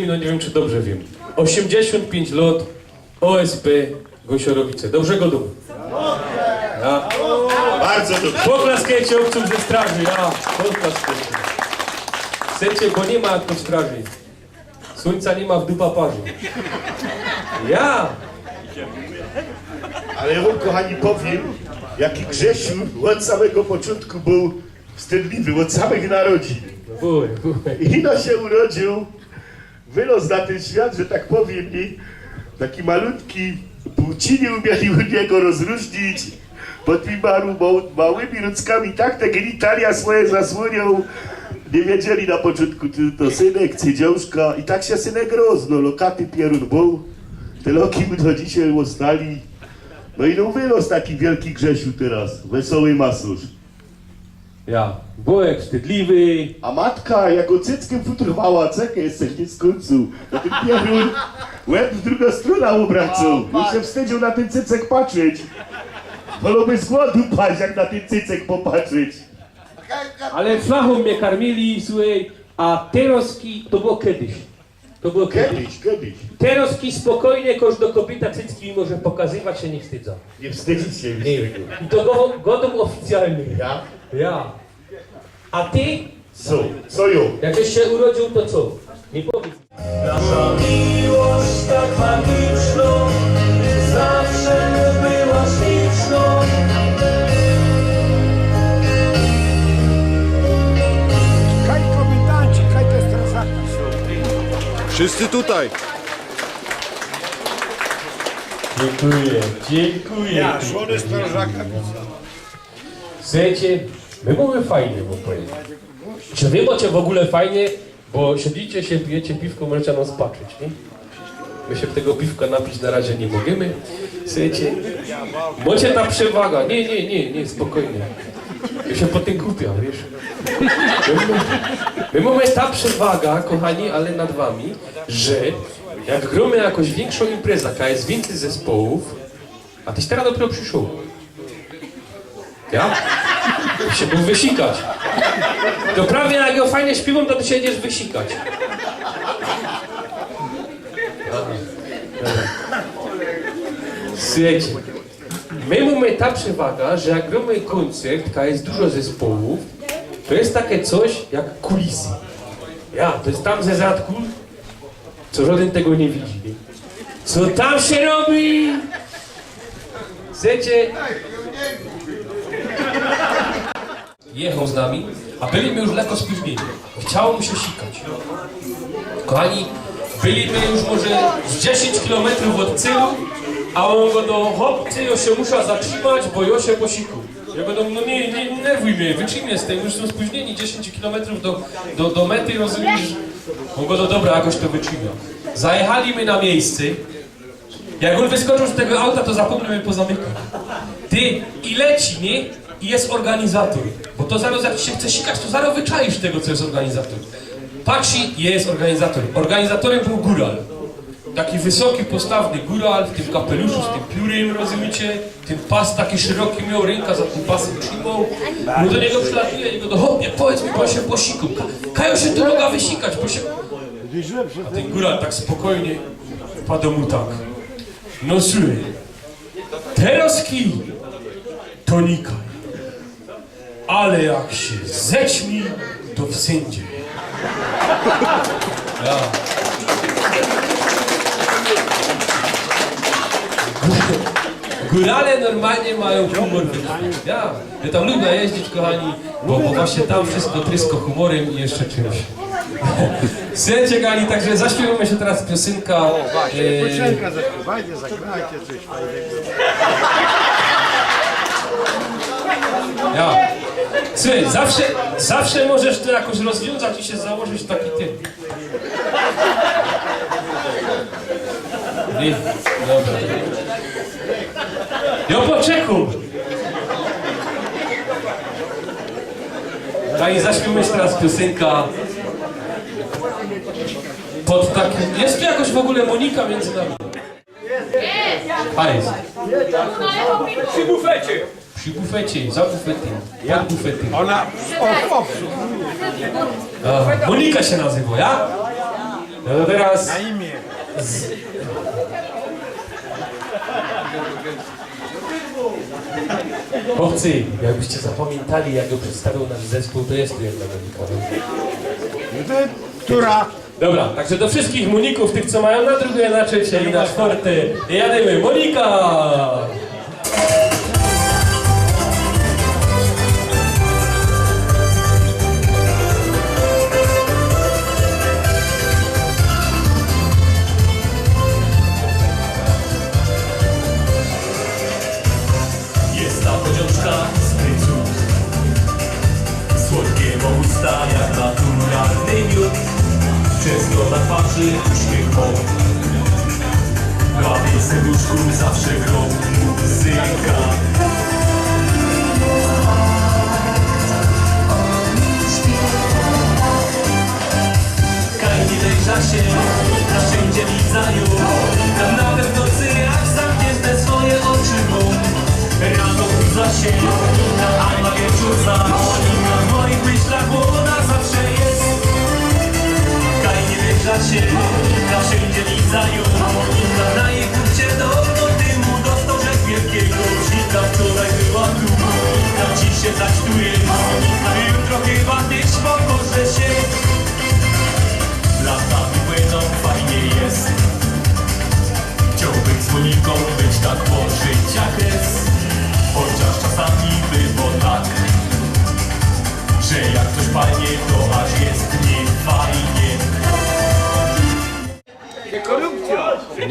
no nie wiem czy dobrze wiem. 85 lat OSP Gosiorowice. Dobrze go. Ja. Bardzo dobrze. Poklaskajcie obcym ze straży, ja. Poklaskajcie. Chcecie, bo nie ma jak to w straży. Słońca nie ma w dupa parzu. Ja. Ale ja wam, kochani, powiem, jaki Grzesiu od samego początku był wstydliwy, od samych narodzin. Buj. I no się urodził, wylos na ten świat, że tak powiem, i taki malutki, płci nie umieli u niego rozróżnić, bo tymi małymi ludzkami tak te genitalia swoje zasłonią, nie wiedzieli na początku, czy to synek, czy dziążka, i tak się synek rozno, lokaty pierun był, te loki my do dzisiaj ostali, no i no wylos taki wielki Grzesiu teraz, wesoły masurz. Ja. Byłek wstydliwy. A matka jako cyckiem futrowała, cekę jesteś nie z końcu. Na ten pierun łeb w drugą stronę obracał. Już się wstydził na ten cycek patrzeć. Wolałby z głodu paść, jak na ten cycek popatrzeć. Ale flachą mnie karmili, słuchaj, a teroski to było kiedyś. To było kiedyś. Kiedyś, kiedyś. Teroski spokojnie, każda kobieta cycki może pokazywać się nie wstydza. Nie wstydzić się już. I to go, godą oficjalny. Ja? Ja. A ty, Co? Co ją? jakbyś się urodził, to co? Nie powiedz. Nasza miłość tak magiczną Zawsze była śliczną. Wszyscy tutaj. Dziękuję, dziękuję. Ja, żony strażaka widzę. Słuchajcie, my mamy fajnie, bo powiem. Czy wy macie w ogóle fajnie, bo siedzicie się, pijecie piwko, możecie nas patrzeć, nie? My się tego piwka napić na razie nie możemy. Słuchajcie, macie ta przewaga. Nie, nie, nie, nie, spokojnie. Ja się po tym głupia, wiesz? My mamy- My mamy ta przewaga, kochani, ale nad wami, że jak gromy jakąś większą imprezę, jaka jest więcej zespołów, a tyś teraz dopiero przyszło. Ja? Się był wysikać. To prawie jak ją fajnie śpiewam, to ty się jedziesz wysikać. Słuchajcie, my mamy ta przewaga, że jak robimy koncert, a jest dużo zespołów, to jest takie coś jak kulisy. Ja, to jest tam ze zadku, co żaden tego nie widzi. Co tam się robi? Słuchajcie, jechał z nami, a byliśmy już lekko spóźnieni. Chciało mu się sikać. Kochani, byliśmy już może z 10 km od celu, a on go do hopcy, ja się muszę zatrzymać, bo ja się posiku. Ja do, no nie, nie, nerwuj mnie, wytrzyj z tym, już są spóźnieni 10 km do, do, do mety, rozumiesz? On go do dobra, jakoś to wytrzymiał. Zajechaliśmy na miejsce, jak on wyskoczył z tego auta, to zapomniał mnie pozamykać. Ty, i leci, nie? I jest organizator. Bo to zaraz jak ci się chce sikać, to zaraz wyczaisz tego, co jest organizator. Patrzy, jest organizator. Organizatorem był góral. Taki wysoki, postawny góral, w tym kapeluszu, z tym piórem, rozumiecie? Ten pas taki szeroki miał, ręka za tym pasem trzymał. No do niego przylatuje i go do hopie, powiedz mi, ja się posiku. Ka Kajo się tu mogła wysikać, bo się... A ten góral tak spokojnie wpadł mu tak. No słuchaj, teraz kij, to nikaj. Ale jak się zećmi, to wszędzie. Ja. Górale normalnie mają humor. Ja, ja tam lubię jeździć, kochani, bo, bo właśnie tam wszystko trysko humorem i jeszcze czymś. Słuchajcie, kochani, także zaśpiewamy się teraz piosenka. e, Piosenka zaśpiewajcie, zagrajcie coś fajnego. Ja. Słuchaj, zawsze, zawsze możesz to jakoś rozwiązać i się założyć taki. Nie, dobra. Jo po czeku. Daj, zaśpiewmy jeszcze raz piosenka pod takim... Jest tu jakoś w ogóle Monika między nami? A jest. Przy bufecie. Przy bufecie, za bufetem, pod bufetem. Ona. A, Monika się nazywa, ja? No to teraz... Na imię. Chłopcy, jakbyście zapamiętali, jak go przedstawił nasz zespół, to jest tu jedna Monika. Wy, która? Dobra, także do wszystkich Moników, tych co mają na drugie, na trzecie i na czwarte, jadymy. Monika!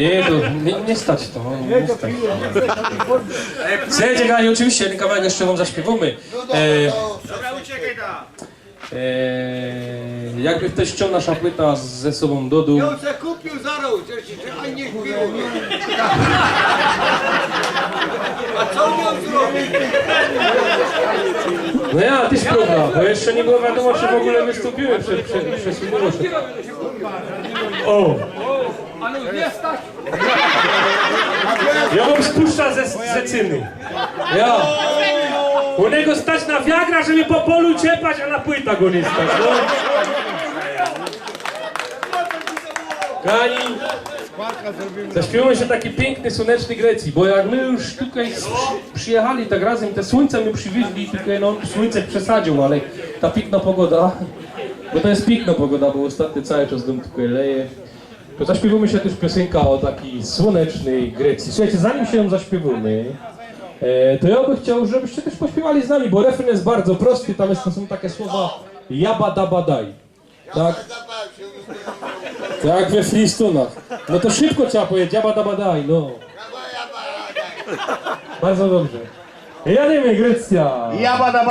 Nie, to nie, nie stać to. Nie stać. Słuchajcie, kochani, oczywiście ten kawałek jeszcze wam zaśpiewamy. E, e, jakby ktoś chciał nasza płyta ze sobą do dół. On se kupił zaraz, a nie śpił. A co miał zrobić? No ja, ty spróbuj, bo jeszcze nie było wiadomo, czy w ogóle wystąpimy przed, przed, przed O! Ja bym spuszcza ze, ze cyny. Ja. U niego stać na wiagra, żeby po polu ciepać, a na płyta go nie stać. No. Kani, zaśpiewamy się taki piękny, słoneczny Grecji, bo jak my już tutaj przy- przyjechali tak razem, te słońce my przywieźli, tylko no słońce przesadził, ale ta piękna pogoda, bo to jest piękna pogoda, bo ostatnio cały czas dom tutaj leje. To zaśpiewamy się też piosenka o takiej słonecznej Grecji. Słuchajcie, zanim się ją zaśpiewamy, e, to ja bym chciał, żebyście też pośpiewali z nami, bo refren jest bardzo prosty, tam jest, to są takie słowa jaba daba daj. Tak? Tak we Flistunach. No to szybko trzeba powiedzieć, jaba daba daj, no. Bardzo dobrze. Jadymy, Grecja! Jabada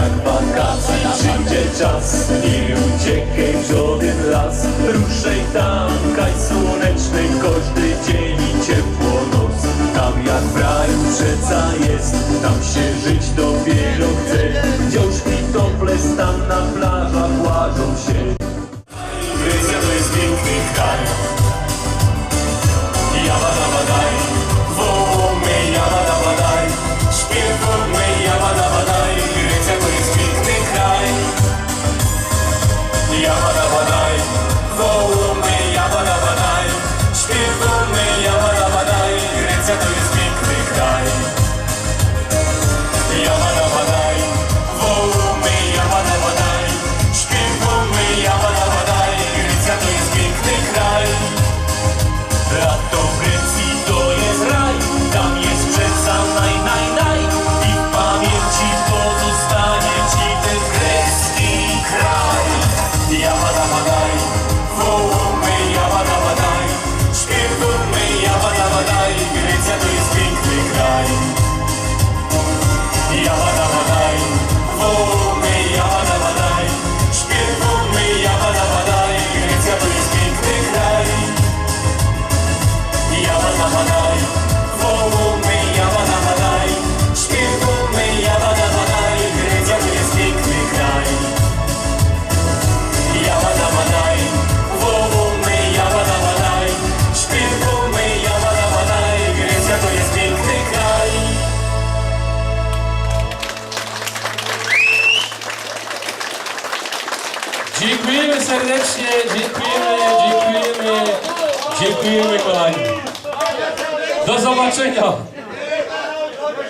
Jak wakacji przyjdzie czas. Nie uciekaj żaden las. Ruszaj tam, kaj słonecznej Każdy dzień i ciepło noc. Tam jak w raju przeca jest Tam się żyć dopiero chce. Wciąż tople stan na plażach łażą się dziękujemy, kochani. Do zobaczenia.